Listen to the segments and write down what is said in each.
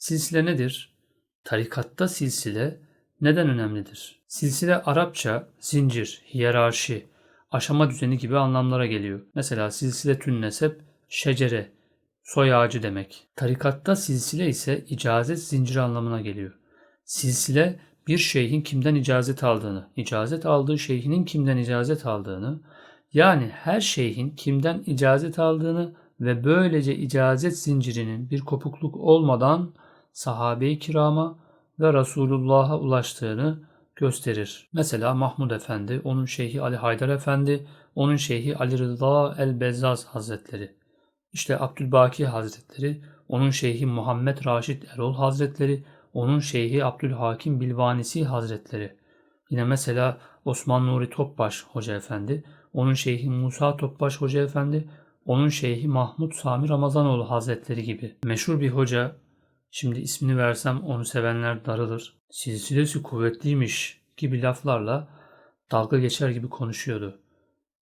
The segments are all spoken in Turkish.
Silsile nedir? Tarikatta silsile neden önemlidir? Silsile Arapça zincir, hiyerarşi, aşama düzeni gibi anlamlara geliyor. Mesela silsile tün nesep, şecere, soy ağacı demek. Tarikatta silsile ise icazet zinciri anlamına geliyor. Silsile bir şeyhin kimden icazet aldığını, icazet aldığı şeyhinin kimden icazet aldığını, yani her şeyhin kimden icazet aldığını ve böylece icazet zincirinin bir kopukluk olmadan sahabe-i kirama ve Resulullah'a ulaştığını gösterir. Mesela Mahmud Efendi, onun şeyhi Ali Haydar Efendi, onun şeyhi Ali Rıza el-Bezzaz Hazretleri. İşte Abdülbaki Hazretleri, onun şeyhi Muhammed Raşid Erol Hazretleri, onun şeyhi Abdülhakim Bilvanisi Hazretleri. Yine mesela Osman Nuri Topbaş Hoca Efendi, onun şeyhi Musa Topbaş Hoca Efendi, onun şeyhi Mahmud Sami Ramazanoğlu Hazretleri gibi. Meşhur bir hoca, şimdi ismini versem onu sevenler darılır. Silsilesi kuvvetliymiş gibi laflarla dalga geçer gibi konuşuyordu.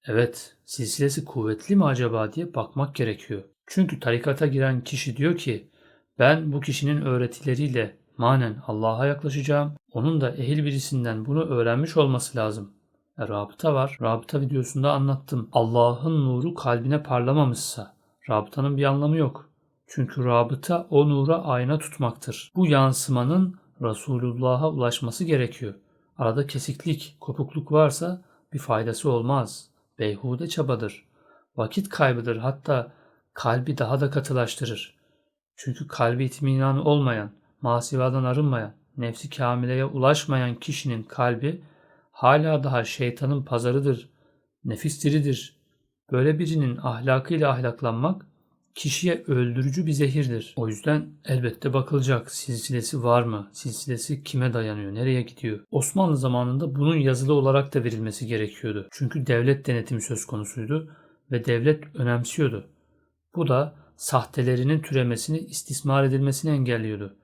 Evet, silsilesi kuvvetli mi acaba diye bakmak gerekiyor. Çünkü tarikata giren kişi diyor ki, ben bu kişinin öğretileriyle manen Allah'a yaklaşacağım. Onun da ehil birisinden bunu öğrenmiş olması lazım. E, rabıta var. Rabıta videosunda anlattım. Allah'ın nuru kalbine parlamamışsa rabıtanın bir anlamı yok. Çünkü rabıta o nura ayna tutmaktır. Bu yansımanın Resulullah'a ulaşması gerekiyor. Arada kesiklik, kopukluk varsa bir faydası olmaz. Beyhude çabadır. Vakit kaybıdır hatta kalbi daha da katılaştırır. Çünkü kalbi itminanı olmayan, masivadan arınmayan, nefsi kamileye ulaşmayan kişinin kalbi hala daha şeytanın pazarıdır, nefis diridir. Böyle birinin ahlakıyla ahlaklanmak kişiye öldürücü bir zehirdir. O yüzden elbette bakılacak silsilesi var mı? Silsilesi kime dayanıyor? Nereye gidiyor? Osmanlı zamanında bunun yazılı olarak da verilmesi gerekiyordu. Çünkü devlet denetimi söz konusuydu ve devlet önemsiyordu. Bu da sahtelerinin türemesini, istismar edilmesini engelliyordu.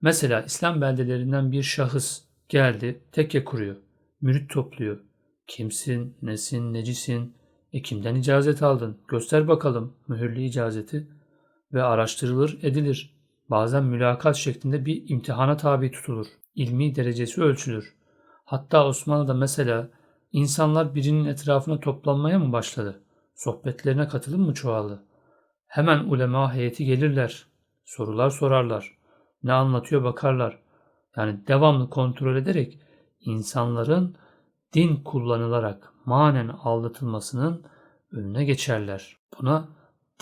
Mesela İslam beldelerinden bir şahıs geldi, tekke kuruyor, mürit topluyor. Kimsin, nesin, necisin, e kimden icazet aldın? Göster bakalım mühürlü icazeti ve araştırılır, edilir. Bazen mülakat şeklinde bir imtihana tabi tutulur. İlmi derecesi ölçülür. Hatta Osmanlı'da mesela insanlar birinin etrafına toplanmaya mı başladı? Sohbetlerine katılım mı çoğaldı? Hemen ulema heyeti gelirler. Sorular sorarlar. Ne anlatıyor bakarlar. Yani devamlı kontrol ederek insanların din kullanılarak manen aldatılmasının önüne geçerler. Buna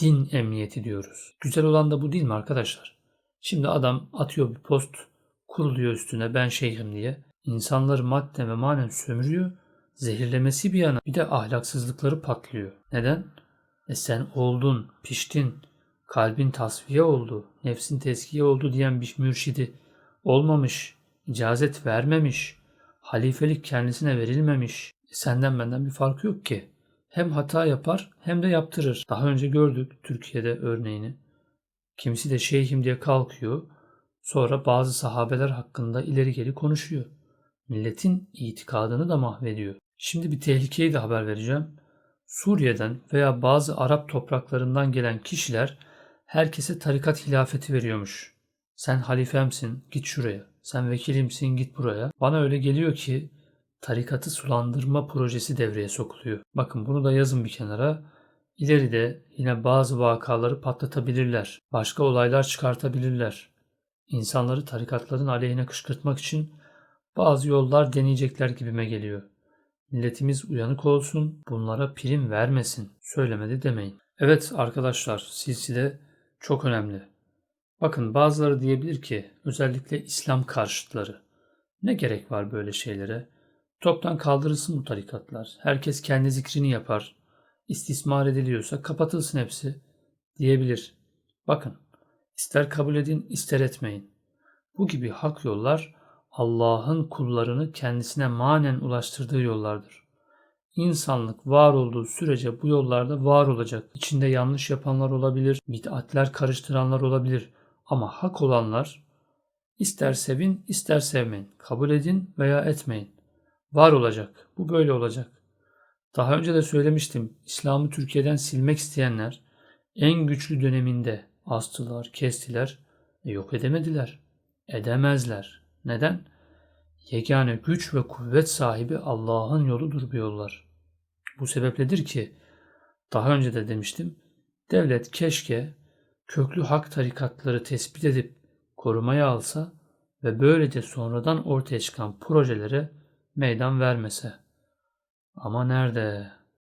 din emniyeti diyoruz. Güzel olan da bu değil mi arkadaşlar? Şimdi adam atıyor bir post, kuruluyor üstüne ben şeyhim diye. İnsanları madde ve manen sömürüyor. Zehirlemesi bir yana bir de ahlaksızlıkları patlıyor. Neden? E sen oldun, piştin, kalbin tasfiye oldu, nefsin teskiye oldu diyen bir mürşidi olmamış, icazet vermemiş, halifelik kendisine verilmemiş. Senden benden bir farkı yok ki. Hem hata yapar hem de yaptırır. Daha önce gördük Türkiye'de örneğini. Kimisi de şeyhim diye kalkıyor. Sonra bazı sahabeler hakkında ileri geri konuşuyor. Milletin itikadını da mahvediyor. Şimdi bir tehlikeyi de haber vereceğim. Suriye'den veya bazı Arap topraklarından gelen kişiler herkese tarikat hilafeti veriyormuş. Sen halifemsin, git şuraya. Sen vekilimsin, git buraya. Bana öyle geliyor ki tarikatı sulandırma projesi devreye sokuluyor. Bakın bunu da yazın bir kenara. İleride yine bazı vakaları patlatabilirler. Başka olaylar çıkartabilirler. İnsanları tarikatların aleyhine kışkırtmak için bazı yollar deneyecekler gibime geliyor. Milletimiz uyanık olsun, bunlara prim vermesin. Söylemedi demeyin. Evet arkadaşlar, silsile çok önemli. Bakın bazıları diyebilir ki özellikle İslam karşıtları. Ne gerek var böyle şeylere? Toptan kaldırılsın bu tarikatlar. Herkes kendi zikrini yapar. İstismar ediliyorsa kapatılsın hepsi diyebilir. Bakın, ister kabul edin, ister etmeyin. Bu gibi hak yollar Allah'ın kullarını kendisine manen ulaştırdığı yollardır. İnsanlık var olduğu sürece bu yollarda var olacak. İçinde yanlış yapanlar olabilir, bid'atler karıştıranlar olabilir. Ama hak olanlar ister sevin, ister sevmeyin. Kabul edin veya etmeyin. Var olacak. Bu böyle olacak. Daha önce de söylemiştim. İslam'ı Türkiye'den silmek isteyenler en güçlü döneminde astılar, kestiler. E, yok edemediler. Edemezler. Neden? Yegane güç ve kuvvet sahibi Allah'ın yoludur bu. Bu sebepledir ki daha önce de demiştim. Devlet keşke köklü hak tarikatları tespit edip korumaya alsa ve böylece sonradan ortaya çıkan projelere meydan vermese. Ama nerede?